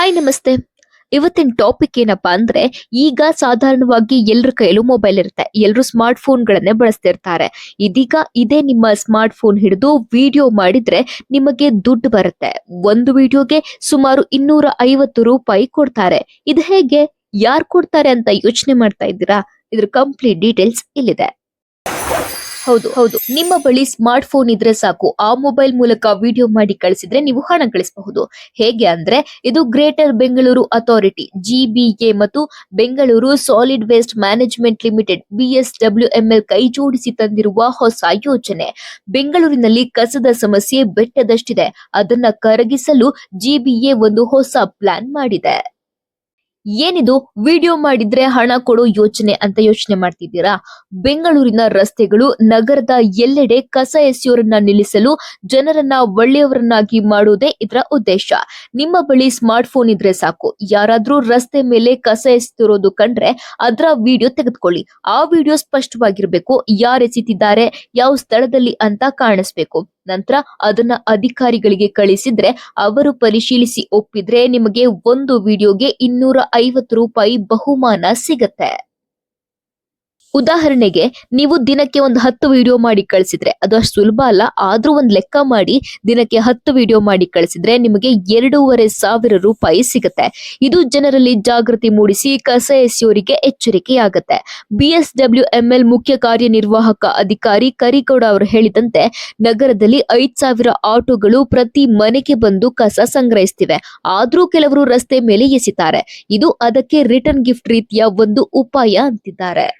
Hi ನಮಸ್ತೆ. ಇವತ್ತಿನ topic ಏನಪ್ಪಾ ಅಂದ್ರೆ ಈಗ ಸಾಧಾರಣವಾಗಿ ಎಲ್ಲರ ಕೈಯಲ್ಲೂ ಮೊಬೈಲ್ ಇರುತ್ತೆ. ಎಲ್ಲರೂ ಸ್ಮಾರ್ಟ್ ಫೋನ್ಗಳನ್ನೇ ಬಳಸ್ತಿರ್ತಾರೆ. ಇದೀಗ ಇದೇ ನಿಮ್ಮ ಸ್ಮಾರ್ಟ್ ಫೋನ್ ಹಿಡಿದು ವಿಡಿಯೋ ಮಾಡಿದ್ರೆ ನಿಮಗೆ ದುಡ್ಡು ಬರುತ್ತೆ. ಒಂದು ವಿಡಿಯೋಗೆ ಸುಮಾರು ಇನ್ನೂರ ಐವತ್ತು ರೂಪಾಯಿ ಕೊಡ್ತಾರೆ. ಇದು ಹೇಗೆ? ಯಾರು ಕೊಡ್ತಾರೆ ಅಂತ ಯೋಚನೆ ಮಾಡ್ತಾ ಇದ್ದೀರಾ? ಇದ್ರ ಕಂಪ್ಲೀಟ್ ಡೀಟೇಲ್ಸ್ ಇಲ್ಲಿದೆ. ಹೌದು. ಹೌದು. ನಿಮ್ಮ ಬಳಿ ಸ್ಮಾರ್ಟ್ ಫೋನ್ ಇದ್ರೆ ಸಾಕು. ಆ ಮೊಬೈಲ್ ಮೂಲಕ ವಿಡಿಯೋ ಮಾಡಿ ಕಳಿಸಿದ್ರೆ ನೀವು ಹಣ ಕಳಿಸಬಹುದು ಹೇಗೆ ಅಂದ್ರೆ, ಇದು ಗ್ರೇಟರ್ ಬೆಂಗಳೂರು ಅಥಾರಿಟಿ ಜಿಬಿಎ ಮತ್ತು Bengaluru solid waste management limited BSWML ಕೈ ಜೋಡಿಸಿ ತಂದಿರುವ ಹೊಸ ಯೋಜನೆ. ಬೆಂಗಳೂರಿನಲ್ಲಿ ಕಸದ ಸಮಸ್ಯೆ ಬೆಟ್ಟದಷ್ಟಿದೆ. ಅದನ್ನ ಕರಗಿಸಲು ಜಿಬಿಎ ಒಂದು ಹೊಸ ಪ್ಲಾನ್ ಮಾಡಿದೆ. ಏನಿದು? ವಿಡಿಯೋ ಮಾಡಿದ್ರೆ ಹಣ ಕೊಡೋ ಯೋಚನೆ ಅಂತ ಯೋಚನೆ ಮಾಡ್ತಿದ್ದೀರಾ? ಬೆಂಗಳೂರಿನ ರಸ್ತೆಗಳು, ನಗರದ ಎಲ್ಲೆಡೆ ಕಸ ಎಸೆಯೋರನ್ನ ನಿಲ್ಲಿಸಲು ಜನರನ್ನ ಒಳ್ಳೆಯವರನ್ನಾಗಿ ಮಾಡುವುದೇ ಇದರ ಉದ್ದೇಶ. ನಿಮ್ಮ ಬಳಿ ಸ್ಮಾರ್ಟ್ ಫೋನ್ ಇದ್ರೆ ಸಾಕು. ಯಾರಾದ್ರೂ ರಸ್ತೆ ಮೇಲೆ ಕಸ ಎಸೆತಿರೋದು ಕಂಡ್ರೆ ಅದರ ವಿಡಿಯೋ ತೆಗೆದುಕೊಳ್ಳಿ. ಆ ವಿಡಿಯೋ ಸ್ಪಷ್ಟವಾಗಿರ್ಬೇಕು. ಯಾರು ಎಸೆತಿದ್ದಾರೆ? ಯಾವ ಸ್ಥಳದಲ್ಲಿ ಅಂತ ಕಾಣಿಸ್ಬೇಕು. ನಂತರ ಅದನ್ನ ಅಧಿಕಾರಿಗಳಿಗೆ ಕಳಿಸಿದ್ರೆ ಅವರು ಪರಿಶೀಲಿಸಿ ಒಪ್ಪಿದ್ರೆ ನಿಮಗೆ ಒಂದು ವಿಡಿಯೋಗೆ ಇನ್ನೂರ ಐವತ್ತು ರೂಪಾಯಿ ಬಹುಮಾನ ಸಿಗತ್ತೆ. ಉದಾಹರಣೆಗೆ, ನೀವು ದಿನಕ್ಕೆ ಒಂದು ಹತ್ತು ವಿಡಿಯೋ ಮಾಡಿ ಕಳಿಸಿದ್ರೆ, ಅದು ಅಷ್ಟು ಸುಲಭ ಅಲ್ಲ, ಆದ್ರೂ ಒಂದು ಲೆಕ್ಕ ಮಾಡಿ, ದಿನಕ್ಕೆ ಹತ್ತು ವಿಡಿಯೋ ಮಾಡಿ ಕಳಿಸಿದ್ರೆ ನಿಮಗೆ ಎರಡೂವರೆ ಸಾವಿರ ರೂಪಾಯಿ ಸಿಗುತ್ತೆ. ಇದು ಜನರಲ್ಲಿ ಜಾಗೃತಿ ಮೂಡಿಸಿ, ಕಸ ಎಸೆಯೋರಿಗೆ ಎಚ್ಚರಿಕೆಯಾಗತ್ತೆ. ಬಿಎಸ್ಡಬ್ಲ್ಯೂ ಎಂಎಲ್ ಮುಖ್ಯ ಕಾರ್ಯನಿರ್ವಾಹಕ ಅಧಿಕಾರಿ ಕರಿಗೌಡ ಅವರು ಹೇಳಿದಂತೆ, ನಗರದಲ್ಲಿ ಐದ್ ಸಾವಿರ ಆಟೋಗಳು ಪ್ರತಿ ಮನೆಗೆ ಬಂದು ಕಸ ಸಂಗ್ರಹಿಸ್ತಿವೆ. ಆದ್ರೂ ಕೆಲವರು ರಸ್ತೆ ಮೇಲೆ ಎಸಿತಾರೆ. ಇದು ಅದಕ್ಕೆ ರಿಟರ್ನ್ ಗಿಫ್ಟ್ ರೀತಿಯ ಒಂದು ಉಪಾಯ ಅಂತಿದ್ದಾರೆ.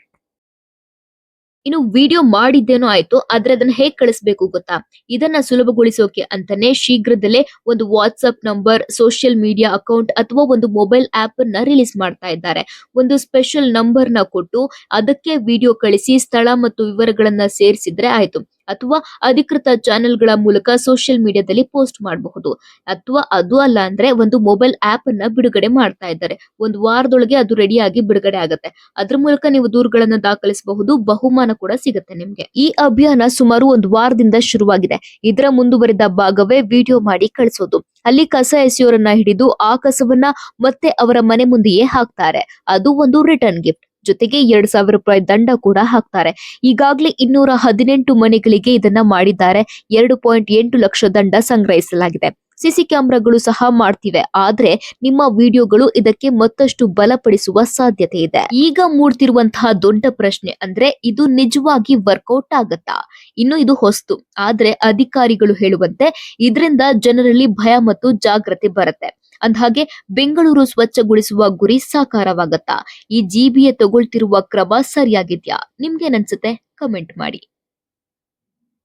ಇನ್ನು ವಿಡಿಯೋ ಮಾಡಿದ್ದೇನೋ ಆಯ್ತು ಆದ್ರೆ ಅದನ್ನ ಹೇಗ್ ಕಳಿಸ್ಬೇಕು ಗೊತ್ತಾ? ಇದನ್ನ ಸುಲಭಗೊಳಿಸೋಕೆ ಅಂತಾನೆ ಶೀಘ್ರದಲ್ಲೇ ಒಂದು WhatsApp number social media account ಅಥವಾ ಒಂದು ಮೊಬೈಲ್ ಆಪ್ ಅನ್ನ ರಿಲೀಸ್ ಮಾಡ್ತಾ ಇದ್ದಾರೆ. ಒಂದು ಸ್ಪೆಷಲ್ ನಂಬರ್ನ ಕೊಟ್ಟು ಅದಕ್ಕೆ ವಿಡಿಯೋ ಕಳಿಸಿ, ಸ್ಥಳ ಮತ್ತು ವಿವರಗಳನ್ನ ಸೇರಿಸಿದ್ರೆ ಆಯ್ತು. ಅಥವಾ ಅಧಿಕೃತ ಚಾನೆಲ್ಗಳ ಮೂಲಕ ಸೋಷಿಯಲ್ ಮೀಡಿಯಾದಲ್ಲಿ ಪೋಸ್ಟ್ ಮಾಡಬಹುದು. ಅಥವಾ ಅದು ಅಲ್ಲ ಅಂದ್ರೆ ಒಂದು ಮೊಬೈಲ್ ಆಪ್ ಅನ್ನ ಬಿಡುಗಡೆ ಮಾಡ್ತಾ ಇದ್ದಾರೆ. ಒಂದು ವಾರದೊಳಗೆ ಅದು ರೆಡಿಯಾಗಿ ಬಿಡುಗಡೆ ಆಗುತ್ತೆ. ಅದ್ರ ಮೂಲಕ ನೀವು ದೂರುಗಳನ್ನ ದಾಖಲಿಸಬಹುದು, ಬಹುಮಾನ ಕೂಡ ಸಿಗುತ್ತೆ ನಿಮ್ಗೆ. ಈ ಅಭಿಯಾನ ಸುಮಾರು ಒಂದು ವಾರದಿಂದ ಶುರುವಾಗಿದೆ. ಇದರ ಮುಂದುವರಿದ ಭಾಗವೇ ವಿಡಿಯೋ ಮಾಡಿ ಕಳಿಸೋದು. ಅಲ್ಲಿ ಕಸ ಎಸೆಯೋರನ್ನ ಹಿಡಿದು ಆ ಕಸವನ್ನ ಮತ್ತೆ ಅವರ ಮನೆ ಮುಂದೆಯೇ ಹಾಕ್ತಾರೆ. ಅದು ಒಂದು ರಿಟರ್ನ್ ಗಿಫ್ಟ್ ಜೊತೆಗೆ ಎರಡ್ ಸಾವಿರ ರೂಪಾಯಿ ದಂಡ ಕೂಡ ಹಾಕ್ತಾರೆ. ಈಗಾಗಲೇ ಇನ್ನೂರ ಹದಿನೆಂಟು ಮನೆಗಳಿಗೆ ಇದನ್ನ ಮಾಡಿದ್ದಾರೆ. ಎರಡು ಪಾಯಿಂಟ್ ಎಂಟು ಲಕ್ಷ ದಂಡ ಸಂಗ್ರಹಿಸಲಾಗಿದೆ. ಸಿಸಿ ಕ್ಯಾಮೆರಾಗಳು ಸಹ ಮಾಡ್ತಿವೆ. ಆದ್ರೆ ನಿಮ್ಮ ವಿಡಿಯೋಗಳು ಇದಕ್ಕೆ ಮತ್ತಷ್ಟು ಬಲಪಡಿಸುವ ಸಾಧ್ಯತೆ ಇದೆ. ಈಗ ಮೂಡ್ತಿರುವಂತಹ ದೊಡ್ಡ ಪ್ರಶ್ನೆ ಅಂದ್ರೆ ಇದು ನಿಜವಾಗಿ ವರ್ಕೌಟ್ ಆಗತ್ತಾ? ಇನ್ನು ಇದು ಹೊಸ್ತು. ಆದ್ರೆ ಅಧಿಕಾರಿಗಳು ಹೇಳುವಂತೆ ಇದರಿಂದ ಜನರಲ್ಲಿ ಭಯ ಮತ್ತು ಜಾಗ್ರತೆ ಬರುತ್ತೆ. ಅಂದ್ಹಾಗೆ ಬೆಂಗಳೂರು ಸ್ವಚ್ಛಗೊಳಿಸುವ ಗುರಿ ಸಾಕಾರವಾಗತ್ತಾ? ಈ ಜಿಬಿಎ ತಗೊಳ್ತಿರುವ ಕ್ರಮ ಸರಿಯಾಗಿದ್ಯಾ? ನಿಮ್ಗೇನನ್ಸುತ್ತೆ ಕಮೆಂಟ್ ಮಾಡಿ.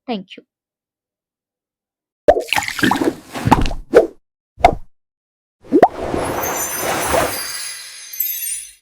Thank you.